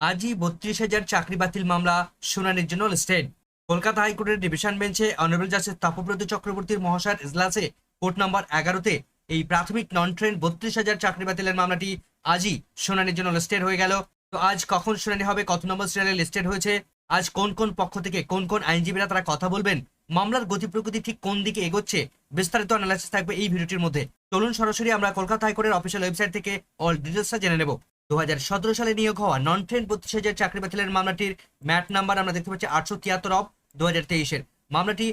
আজই বত্রিশ হাজার চাকরি বাতিল মামলা শুনানির জন্য লিস্টেড কলকাতা হাইকোর্টের ডিভিশন বেঞ্চে অনারেবল জাস্টিস তাপব্রত চক্রবর্তীর মহাশয়ের ইজলাসে কোর্ট নম্বর এগারোতে এই প্রাথমিক নন ট্রেন বত্রিশ হাজার চাকরি বাতিলের মামলাটি আজই শুনানির জন্য লিস্টেড হয়ে গেল। তো আজ কখন শুনানি হবে, কত নম্বর সিরিয়ালে লিস্টেড হয়েছে, আজ কোন কোন পক্ষ থেকে কোন কোন আইনজীবীরা তারা কথা বলবেন, মামলার গতি প্রকৃতি ঠিক কোন দিকে এগোচ্ছে, বিস্তারিত অ্যানালাইসিস থাকবে এই ভিডিওটির মধ্যে। চলুন সরাসরি আমরা কলকাতা হাইকোর্টের অফিসিয়াল ওয়েবসাইট থেকে অল ডিটেলসটা জেনে নেব। দু হাজার সতেরো সালে নিয়োগ হওয়া নন ট্রেন হাজার চাকরি বাতিলের মামলাটির ম্যাট নাম্বার আমরা দেখতে পাচ্ছি আটশো তিয়াত্তর অফ দু হাজার মামলাটি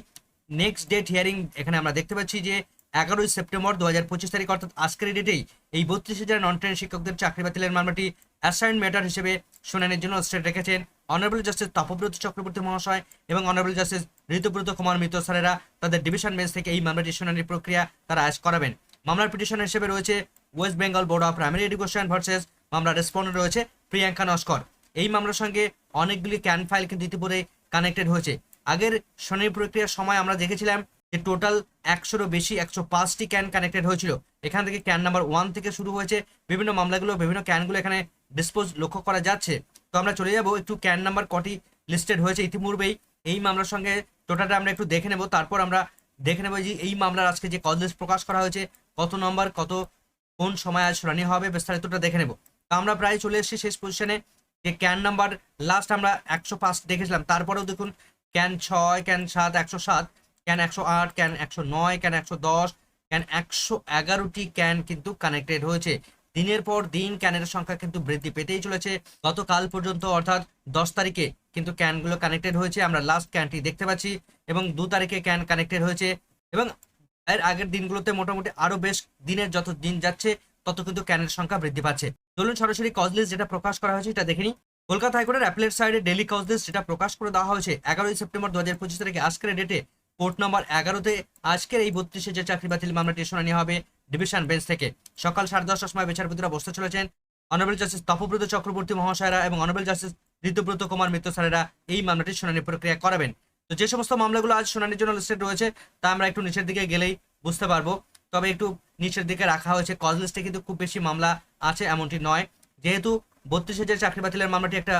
নেক্সট ডেট হিয়ারিং এখানে আমরা দেখতে পাচ্ছি যে এগারোই সেপ্টেম্বর দু হাজার পঁচিশ তারিখ, অর্থাৎ আজকের ডেটেই এই বত্রিশ হাজার নন ট্রেন শিক্ষকদের চাকরি বাতিলের মামলাটি অ্যাসাইন ম্যাটার হিসেবে শুনানির জন্য স্টেট রেখেছেন অনারেবল জাস্টিস তপব্রত চক্রবর্তী মহাশয় এবং অনারেবল জাস্টিস ঋতুব্রত কুমার মিত্র স্যারেরা তাদের ডিভিশন বেঞ্চ থেকে এই মামলাটির শুনানির প্রক্রিয়া তারা আজ করাবেন। মামলার পিটিশন হিসেবে রয়েছে West Bengal Board of Primary Education versus মামলার রেসপন্ডেন্ট রয়েছে প্রিয়াঙ্কা নস্কর। এই মামলার সঙ্গে অনেকগুলি ক্যান ফাইল কিন্তু ইতিপূর্বে কানেক্টেড হয়েছে। আগের শুনানি প্রক্রিয়ার সময় আমরা দেখেছিলাম যে টোটাল একশোরও বেশি, একশো পাঁচটি ক্যান কানেক্টেড হয়েছিল। এখান থেকে ক্যান নাম্বার ওয়ান থেকে শুরু হয়েছে বিভিন্ন মামলাগুলো, বিভিন্ন ক্যানগুলো এখানে ডিসপোজ লক্ষ্য করা যাচ্ছে। তো আমরা চলে যাব, একটু ক্যান নাম্বার কটি লিস্টেড হয়েছে ইতিপূর্বেই। এই মামলার সঙ্গে টোটালটা আমরা একটু দেখে নেব। তারপর আমরা দেখে নেব যে এই মামলার আজকে যে কজ লিস্ট প্রকাশ করা হয়েছে, কত নম্বর কত কোন সময় আজ শুনানি হবে, বিস্তারিতটা দেখে নেব। আমরা প্রায় চলে এসেছি শেষ পজিশনে যে ক্যান নাম্বার লাস্ট আমরা একশো পাঁচ দেখেছিলাম। তারপরেও দেখুন ক্যান ছয় ক্যান সাত, একশো সাত ক্যান একশো আট ক্যান একশো নয় ক্যান একশো দশ ক্যান একশো এগারোটি ক্যান কিন্তু কানেক্টেড হয়েছে। দিনের পর দিন ক্যানের সংখ্যা কিন্তু বৃদ্ধি পেতেই চলেছে। গতকাল পর্যন্ত অর্থাৎ দশ তারিখে কিন্তু ক্যানগুলো কানেক্টেড হয়েছে। আমরা লাস্ট ক্যানটি দেখতে পাচ্ছি এবং দু তারিখে ক্যান কানেক্টেড হয়েছে। এবং এর আগের দিনগুলোতে মোটামুটি আরও বেশ দিনের যত দিন যাচ্ছে তত কিন্তু ক্যানের সংখ্যা বৃদ্ধি পাচ্ছে। চলুন সরাসরি কজ লিস্ট যেটা প্রকাশ করা হয়েছে এটা দেখে নিই। কলকাতা হাইকোর্টের অ্যাপলেট সাইডে ডেলি কজ লিস্ট যেটা প্রকাশ করে দেওয়া হয়েছে, এগারোই সেপ্টেম্বর দু হাজার পঁচিশ তারিখে। আজকের ডেটে কোর্ট নম্বর এগারোতে আজকের এই বত্রিশে যে চাকরি বাতিল মামলাটি শুনানি হবে ডিভিশন বেঞ্চ থেকে। সকাল সাড়ে দশটার সময় বিচারপতিরা বসতে চলেছেন। অনারেবল জাস্টিস তপব্রত চক্রবর্তী মহাশয়রা এবং অনারেবল জাস্টিস ঋতুব্রত কুমার মিত্র স্যারেরা এই মামলাটির শুনানি প্রক্রিয়া করাবেন। তো যে সমস্ত মামলাগুলো আজ শুনানির জন্য লিস্টেড রয়েছে, তা আমরা একটু নিচের দিকে গেলেই বুঝতে পারব। তবে একটু নিচের দিকে রাখা হয়েছে। কজ লিস্টে কিন্তু খুব বেশি মামলা আছে এমনটি নয়। যেহেতু বত্রিশ হাজার চাকরি বাতিলের মামলাটি একটা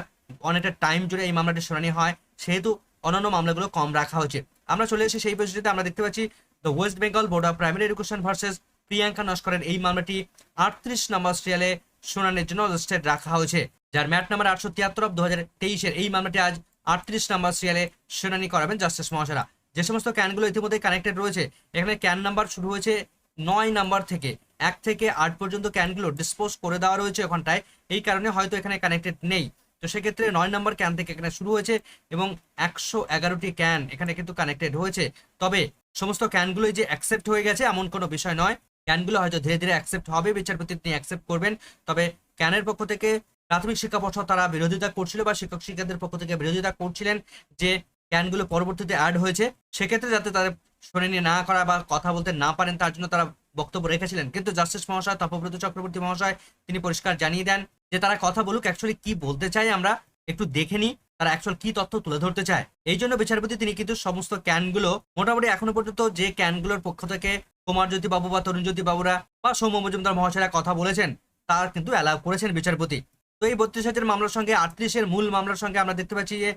অনেকটা টাইম জুড়ে এই মামলাটি শুনানি হয়, সেহেতু অন্যান্য মামলাগুলো কম রাখা হয়েছে। আমরা চলে এসেছি সেই পরিস্থিতিতে আমরা দেখতে পাচ্ছি the West Bengal Board of Primary Education versus Priyanka নস্করের এই মামলাটি আটত্রিশ নম্বর সিরিয়ালে শুনানির জন্য লিস্টেড রাখা হয়েছে। যার ম্যাট নাম্বার আটশো তিয়াত্তর অফ দু হাজার তেইশের এই মামলাটি আজ আটত্রিশ নম্বর সিরিয়ালে শুনানি করাবেন জাস্টিস মহাশয়রা। যে সমস্ত ক্যানগুলো ইতিমধ্যে কানেক্টেড রয়েছে, এখানে ক্যান নাম্বার শুরু হয়েছে নয় নাম্বার থেকে এক থেকে আট পর্যন্ত ক্যানগুলো ডিসপোজ করে দেওয়া রয়েছে ওখানটায়। এই কারণে হয়তো এখানে কানেক্টেড নেই। তো সেক্ষেত্রে নয় নম্বর ক্যান থেকে এখানে শুরু হয়েছে এবং একশো এগারোটি ক্যান এখানে কিন্তু কানেক্টেড হয়েছে। তবে সমস্ত ক্যানগুলোই যে অ্যাকসেপ্ট হয়ে গেছে এমন কোনো বিষয় নয়। ক্যানগুলো হয়তো ধীরে ধীরে অ্যাকসেপ্ট হবে, বিচারপতি তিনি অ্যাকসেপ্ট করবেন। তবে ক্যানের পক্ষ থেকে প্রাথমিক শিক্ষা পর্ষদ তারা বিরোধিতা করছিল বা শিক্ষক শিক্ষকদের পক্ষ থেকে বিরোধিতা করছিলেন যে ক্যানগুলো পরবর্তীতে অ্যাড হয়েছে। সেক্ষেত্রে যাতে তাদের শুনানি না করা বা কথা বলতে না পারেন, তার জন্য তারা বক্তব্য রেখেছিলেন। কিন্তু জাস্টিস মহাশয়, তপব্রত চক্রবর্তী মহাশয় তিনি পরিষ্কার জানিয়ে দেন যে তারা কথা বলুক অ্যাকচুয়ালি কি বলতে চাই আমরা একটু দেখে নিই, তারা অ্যাকচুয়াল কি তথ্য তুলে ধরতে চায়। এই জন্য বিচারপতি তিনি কিন্তু সমস্ত ক্যানগুলো মোটামুটি এখনও পর্যন্ত যে ক্যানগুলোর পক্ষ থেকে কুমার জ্যোতি বাবু বা তরুণ জ্যোতি বাবুরা বা সৌম্য মজুমদার মহাশয়রা কথা বলেছেন, তার কিন্তু অ্যালাউ করেছেন বিচারপতি। তো এই বত্রিশ হাজার মামলার সঙ্গে আটত্রিশের মূল মামলার সঙ্গে আমরা দেখতে পাচ্ছি যে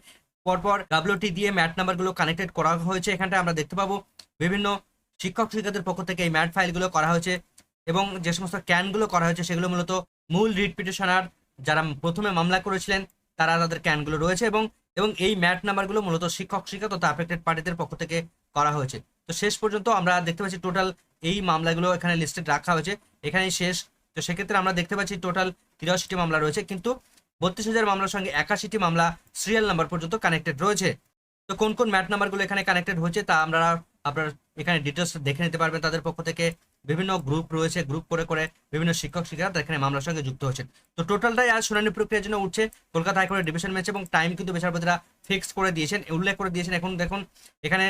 পরপর ডাব্লিউটি দিয়ে ম্যাট নাম্বারগুলো কানেক্টেড করা হয়েছে এখানটা আমরা দেখতে পাবো। বিভিন্ন শিক্ষক শিক্ষকদের পক্ষ থেকে এই ম্যাট ফাইলগুলো করা হয়েছে এবং যে সমস্ত ক্যানগুলো করা হয়েছে সেগুলো মূলত মূল রিট পিটিশনার যারা প্রথমে মামলা করেছিলেন, তারা তাদের ক্যানগুলো রয়েছে এবং এবং এই ম্যাট নাম্বারগুলো মূলত শিক্ষক শিক্ষক তথা অ্যাফেক্টেড পার্টিদের পক্ষ থেকে করা হয়েছে। তো শেষ পর্যন্ত আমরা দেখতে পাচ্ছি টোটাল এই মামলাগুলো এখানে লিস্টেড রাখা হয়েছে। এখানেই শেষ। তো সেক্ষেত্রে আমরা দেখতে পাচ্ছি টোটাল তিরাশিটি মামলা রয়েছে, কিন্তু বত্রিশ হাজার মামলার সঙ্গে একাশিটি মামলা সিরিয়াল নাম্বার পর্যন্ত কানেক্টেড রয়েছে। তো কোন কোন ম্যাট নাম্বারগুলো এখানে কানেক্টেড হয়েছে তা আমরা আপনার এখানে ডিটেলস দেখে নিতে পারবেন। তাদের পক্ষ থেকে বিভিন্ন গ্রুপ রয়েছে গ্রুপ করে করে বিভিন্ন শিক্ষক শিক্ষিকা এখানে মামলার সঙ্গে যুক্ত হচ্ছেন। তো টোটালটাই আজ শুনানি প্রক্রিয়ার জন্য উঠছে। কলকাতা হাইকোর্টের ডিভিশন ম্যাচ এবং টাইম কিন্তু বিচারপতিরা ফিক্স করে দিয়েছেন, উল্লেখ করে দিয়েছেন। এখন দেখুন, এখানে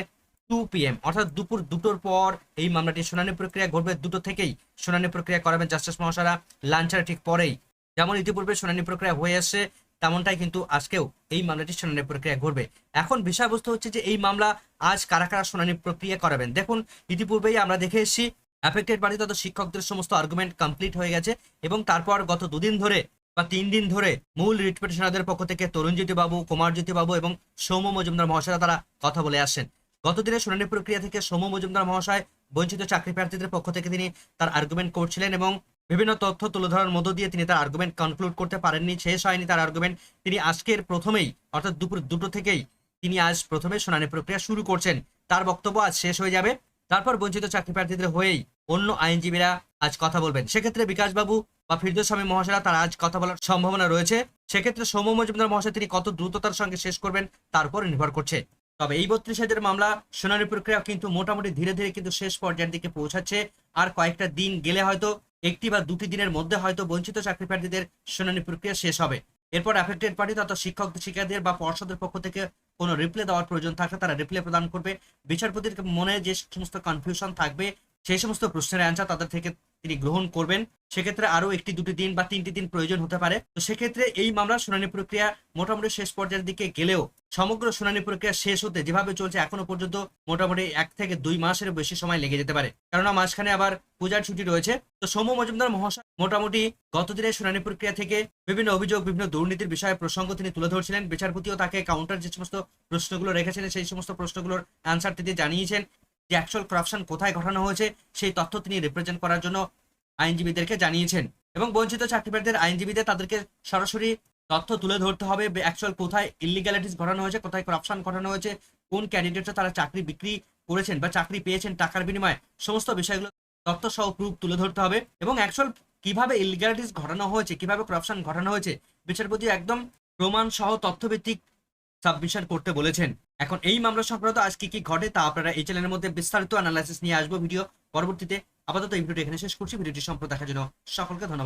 টু পিএম অর্থাৎ দুপুর দুটোর পর এই মামলাটি শুনানি প্রক্রিয়া ঘটবে দুটো থেকেই। শুনানি প্রক্রিয়া করাবেন জাস্টিস মহাশয়রা লাঞ্চের ঠিক পরেই। যেমন ইতিপূর্বে শুনানি প্রক্রিয়া হয়ে আসছে তেমনটাই কিন্তু আজকেও এই মামলাটি শুনানি প্রক্রিয়া ঘটবে। এখন বিষয়বস্তু হচ্ছে যে এই মামলা আজ কারা কারা শুনানি প্রক্রিয়া করাবেন? দেখুন, ইতিপূর্বেই আমরা দেখে এসেছি, অ্যাফেক্টেড পার্টি তত শিক্ষকদের সমস্ত আর্গুমেন্ট কমপ্লিট হয়ে গেছে এবং তারপর গত দুদিন ধরে বা তিন দিন ধরে মূল রিট পিটিশনারদের পক্ষ থেকে তরুণজ্যোতি বাবু কুমারজ্যোতি বাবু এবং সৌম্য মজুমদার মহাশয়রা তারা কথা বলে আসছেন। গত দিনের শুনানি প্রক্রিয়া থেকে সৌম্য মজুমদার মহাশয়, বঞ্চিত চাকরি প্রার্থীদের পক্ষ থেকে তিনি তার আর্গুমেন্ট করছিলেন এবং বিভিন্ন তথ্য তুলে ধরার মধ্য দিয়ে তিনি তার আর্গুমেন্ট কনক্লুড করতে পারেননি। শেষ হয়নি তার আর্গুমেন্ট তিনি আজকের প্রথমেই, অর্থাৎ দুপুর দুটো থেকেই তিনি আজ প্রথমে শুনানি প্রক্রিয়া শুরু করছেন। তার বক্তব্য আজ শেষ হয়ে যাবে। তারপর বঞ্চিত চাকরি প্রার্থীদের হয়েই অন্য আইনজীবীরা আজ কথা বলবেন। সেক্ষেত্রে বিকাশবাবু বা ফিরদোস স্বামী মহাশয়রা তার আজ কথা বলার সম্ভাবনা রয়েছে। সেক্ষেত্রে সৌম্য মজুমদার মহাশয় তিনি কত দ্রুততার সঙ্গে শেষ করবেন তার উপর নির্ভর করছে। তবে এই বত্রিশ হাজার মামলা, শুনানি প্রক্রিয়া কিন্তু মোটামুটি ধীরে ধীরে কিন্তু শেষ পর্যায়ের দিকে পৌঁছাচ্ছে। আর কয়েকটা দিন গেলে হয়তো একটি বা দুটি দিনের মধ্যে হয়তো বঞ্চিত চাকরি প্রার্থীদের শুনানি প্রক্রিয়া শেষ হবে। এরপর অ্যাফেক্টেড পার্টি তথা শিক্ষক, শিক্ষার্থীদের বা পর্ষদের পক্ষ থেকে কোনো রিপ্লে দেওয়ার প্রয়োজন থাকলে তারা রিপ্লে প্রদান করবে। বিচারপতির মনে যে সমস্ত কনফিউশন থাকবে, সেই সমস্ত প্রশ্নের অ্যান্সার তাদের থেকে তিনি গ্রহণ করবেন, সেক্ষেত্রে আরও একটি, দুটি দিন বা তিনটি দিন প্রয়োজন হতে পারে। তো সেক্ষেত্রে এই মামলার শুনানি প্রক্রিয়া মোটামুটি শেষ পর্যায়ের দিকে গেলেও সমগ্র শুনানি প্রক্রিয়া শেষ হতে যেভাবে চলছে এখনও পর্যন্ত মোটামুটি এক থেকে দুই মাসের বেশি সময় লেগে যেতে পারে। কেননা মাঝখানে আবার পূজার ছুটি রয়েছে। তো সৌম্য মজুমদার মহাশয় মোটামুটি গত দিনের শুনানি প্রক্রিয়া থেকে বিভিন্ন অভিযোগ, বিভিন্ন দুর্নীতির বিষয়ে প্রসঙ্গ তিনি তুলে ধরছিলেন। বিচারপতিও তাকে কাউন্টার যে সমস্ত প্রশ্নগুলো রেখেছিলেন, সেই সমস্ত প্রশ্নগুলোর অ্যান্সার তিনি জানিয়েছেন। যে অ্যাকচুয়াল করাপশন কোথায় ঘটানো হয়েছে, সেই তথ্য তিনি রিপ্রেজেন্ট করার জন্য আইনজীবীদেরকে জানিয়েছেন। এবং বঞ্চিত চাকরিপ্রার্থীদের আইনজীবীদের তাদেরকে সরাসরি তথ্য তুলে ধরতে হবে অ্যাকচুয়াল কোথায় ইলিগ্যালিটিস ঘটানো হয়েছে, কোথায় করাপশন ঘটানো হয়েছে, কোন ক্যান্ডিডেটরা তারা চাকরি বিক্রি করেছেন বা চাকরি পেয়েছেন টাকার বিনিময়ে। সমস্ত বিষয়গুলো তথ্য সহ প্রুফ তুলে ধরতে হবে এবং অ্যাকচুয়াল কীভাবে ইলিগ্যালিটিস ঘটানো হয়েছে, কীভাবে করাপশন ঘটানো হয়েছে, বিচারপতি একদম প্রমাণ সহ তথ্যভিত্তিক সাবমিশন করতে বলেছেন। এখন এই মামলা সংক্রান্ত আজ কি কি ঘটে তা আপনারা এই চ্যানেলের মধ্যে বিস্তারিত অ্যানালাইসিস নিয়ে আসব ভিডিও পরবর্তীতে। আপাতত এই ভিডিওটি এখানে শেষ করছি। ভিডিওটি সম্পূর্ণ দেখার জন্য সকলকে ধন্যবাদ।